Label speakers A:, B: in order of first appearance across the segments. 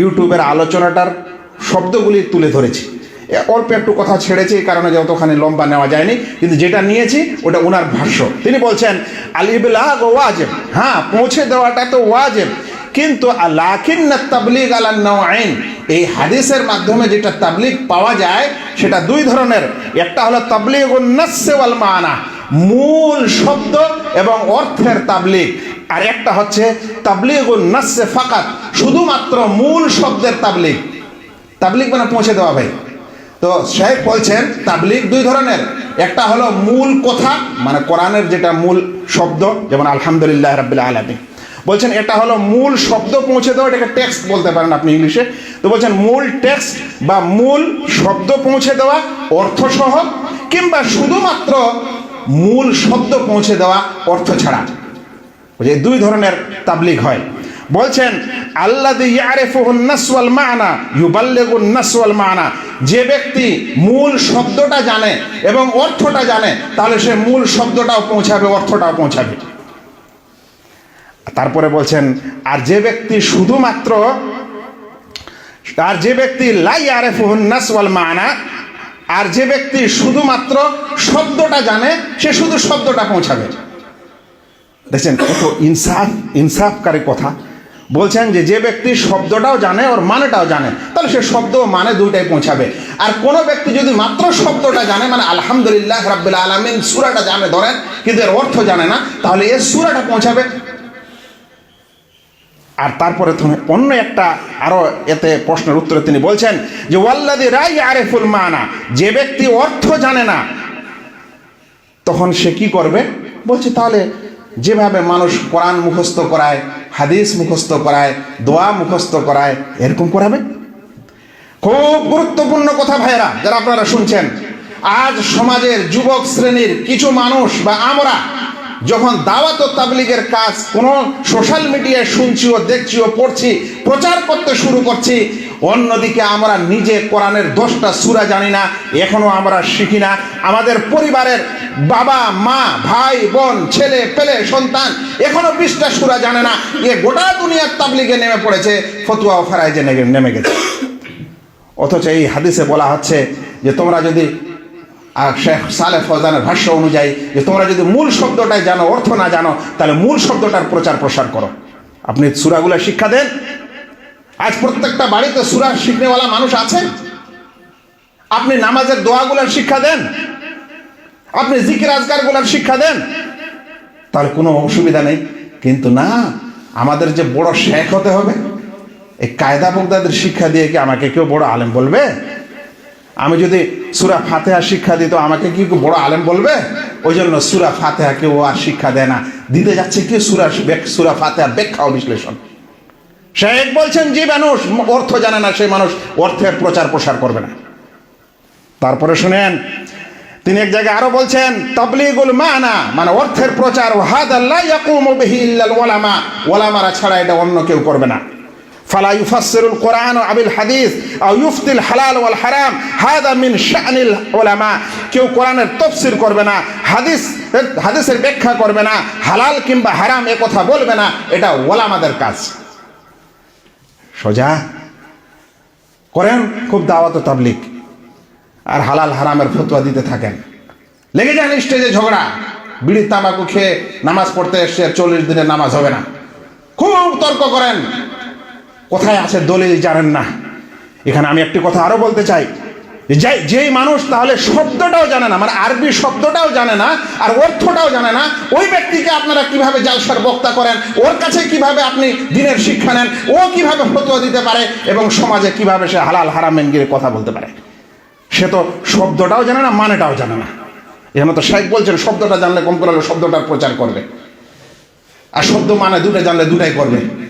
A: ইউটিউবের আলোচনাটার শব্দগুলি তুলে ধরেছি। অল্প একটু কথা ছেড়েছি, এই কারণে যতখানি লম্বা নেওয়া যায়নি, কিন্তু যেটা নিয়েছি ওটা ওনার ভাষ্য। তিনি বলছেন আলিবলাগ ওয়াজেব। হ্যাঁ পৌঁছে দেওয়াটা তো ওয়াজেব। কিন্তু তাবলিগ আলান্নাও আইন এই হাদিসের মাধ্যমে যেটা তাবলিগ পাওয়া যায়, সেটা দুই ধরনের। একটা হলো তাবলিগ ওয়াল মানা, মূল শব্দ এবং অর্থের তাবলিগ। আর একটা হচ্ছে তাবলিগ ফাকাত শুধুমাত্র মূল শব্দের তাবলিগ। তাবলিগ মানে পৌঁছে দেওয়া ভাই। তো শেখ বলছেন, তাবলিগ দুই ধরনের। একটা হলো মূল কথা মানে কোরআনের যেটা মূল শব্দ, যেমন আলহামদুলিল্লাহ রাব্বিল আলামিন। বলছেন এটা হলো মূল শব্দ পৌঁছে দেওয়া, এটাকে টেক্সট বলতে পারেন আপনি ইংলিশে। তো বলছেন মূল টেক্সট বা মূল শব্দ পৌঁছে দেওয়া অর্থসহ, কিংবা শুধুমাত্র মূল শব্দ পৌঁছে দেওয়া অর্থ ছাড়া। যে দুই ধরনের তাবলিক হয়। বলছেন মানা যে ব্যক্তি মূল শব্দটা জানে এবং অর্থটা জানে, তাহলে সে মূল শব্দটাও পৌঁছাবে, অর্থটাও পৌঁছাবে। তারপরে বলছেন, আর যে ব্যক্তি শুধুমাত্র, আর যে ব্যক্তি লাই আরেফুন নাসওয়াল মানা, আর যে ব্যক্তি শুধুমাত্র শব্দটা জানে, সে শুধু শব্দটা পৌঁছাবে। দেখছেন কত ইনসাফ, ইনসাফকারী কথা। বলছেন যে যে ব্যক্তি শব্দটাও জানে, ওর মানেটাও জানে, তাহলে সে শব্দ মানে দুইটাই পৌঁছাবে। আর কোনো ব্যক্তি যদি মাত্র শব্দটা জানে মানে আলহামদুলিল্লাহ রাব্বিল আলামিন সুরাটা জানে, ধরেন, কিন্তু এর অর্থ জানে না, তাহলে এর সুরাটা পৌঁছাবে। আর তারপরে তুমি অন্য একটা আরও এতে প্রশ্নের উত্তরে তিনি বলছেন যে ওয়াল্লাদি রাই আরেফুল মানা, যে ব্যক্তি অর্থ জানে না, তখন সে কি করবে? বলছে, তাহলে যেভাবে মানুষ কোরআন মুখস্থ করায় হাদিস মুখস্থ করায়, দোয়া মুখস্থ করায়, এরকম করাবে? খুব গুরুত্বপূর্ণ কথা ভাইয়েরা, যারা আপনারা শুনছেন। আজ সমাজের যুবক শ্রেণির কিছু মানুষ বা আমরা যখন দাওয়াত তাবলিগের কাজ, কোন সোশ্যাল মিডিয়ায় শুনছি ও দেখছি ও পড়ছি, প্রচার করতে শুরু করছি অন্যদিকে আমরা নিজে কোরআনের দশটা সুরা জানি না, এখনও আমরা শিখি না। আমাদের পরিবারের বাবা, মা, ভাই, বোন, ছেলে, পেলে, সন্তান এখনও বিশটা সুরা জানে না। এ গোটা দুনিয়ার তাবলিগে নেমে পড়েছে, ফতুয়া ও নেমে- নেমে গেছে। অথচ এই হাদিসে বলা হচ্ছে যে তোমরা যদি আর শেখ সালে ফজানের ভাষ্য অনুযায়ী যে তোমরা যদি মূল শব্দটাই জানো, অর্থ না জানো, তাহলে মূল শব্দটার প্রচার প্রসার করো। আপনি সুরাগুলা শিক্ষা দেন আজ প্রত্যেকটা বাড়িতে সুরা শিখনেওয়ালা মানুষ আছে? আপনি নামাজের দোয়াগুলার শিক্ষা দেন? আপনি জিকির আজগারগুলার শিক্ষা দেন? তাহলে কোনো অসুবিধা নেই। কিন্তু না, আমাদের যে বড় শেখ হতে হবে, এই কায়দা বগদাদের শিক্ষা দিয়ে কি আমাকে কেউ বড় আলেম বলবে? আমি যদি সুরা ফাতেহা শিক্ষা দিত আমাকে কি বড় আলেম বলবে? ওই জন্য সুরা ফাতেহা কেউ আর শিক্ষা দেয় না। দিতে যাচ্ছে কি সুরা সুরা ফাতেহা ব্যাখ্যা বিশ্লেষণ? শেখ বলছেন যে মানুষ, অর্থ জানে না সেই মানুষ, অর্থের প্রচার প্রসার করবে না। তারপরে শুনেন, তিনি এক জায়গায় আরও বলছেন, তাবলিগুল মানা মানে অর্থের প্রচার হাদ আল্লাহ ওলামা। ওলামারা ছাড়া এটা অন্য কেউ করবে না। ফালা ইউফাসসিরুল কোরআন আবিল হাদিস, আও ইউফতিল হালাল ওয়াল হারাম, হাদা মিন শানিল ওলামা। কেউ কোরআনের তফসির করবে না, হাদিস, হাদিসের ব্যাখ্যা করবে না, হালাল কিংবা হারাম এ কথা বলবে না, এটা ওলামাদের কাজ। সোজা। করেন খুব দাওয়াত তাবলিক আর হালাল হারামের ফতুয়া দিতে থাকেন। লেগে যান স্টেজে ঝগড়া। বিড়ি, তামাকু খেয়ে নামাজ পড়তে এসে চল্লিশ দিনের নামাজ হবে না। খুব তর্ক করেন। কোথায় আছে দলিল জানেন না। এখানে আমি একটি কথা আরও বলতে চাই। যাই- মানুষ তাহলে শব্দটাও জানে না মানে আরবি শব্দটাও জানে না, আর অর্থটাও জানে না, ওই ব্যক্তিকে আপনারা কীভাবে জালসার বক্তা করেন, ওর কাছে কীভাবে আপনি দিনের শিক্ষা নেন, ও কীভাবে ফতোয়া দিতে পারে, এবং সমাজে কীভাবে সে হালাল হারামেন গিয়ে কথা বলতে পারে। সে তো শব্দটাও জানে না, মানেটাও জানে না। এখানে তো শেখ বলছেন, শব্দটা জানলে কম করে হলেও শব্দটার প্রচার করবে। আর শব্দ মানে দুটো জানলে দুটাই করবে।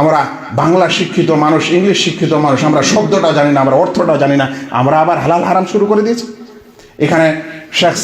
A: আমরা বাংলা শিক্ষিত মানুষ, ইংলিশ শিক্ষিত মানুষ, আমরা শব্দটা জানি না, আমরা অর্থটা জানি না, আমরা আবার হালাল হারাম শুরু করে দিয়েছি। এখানে শেখ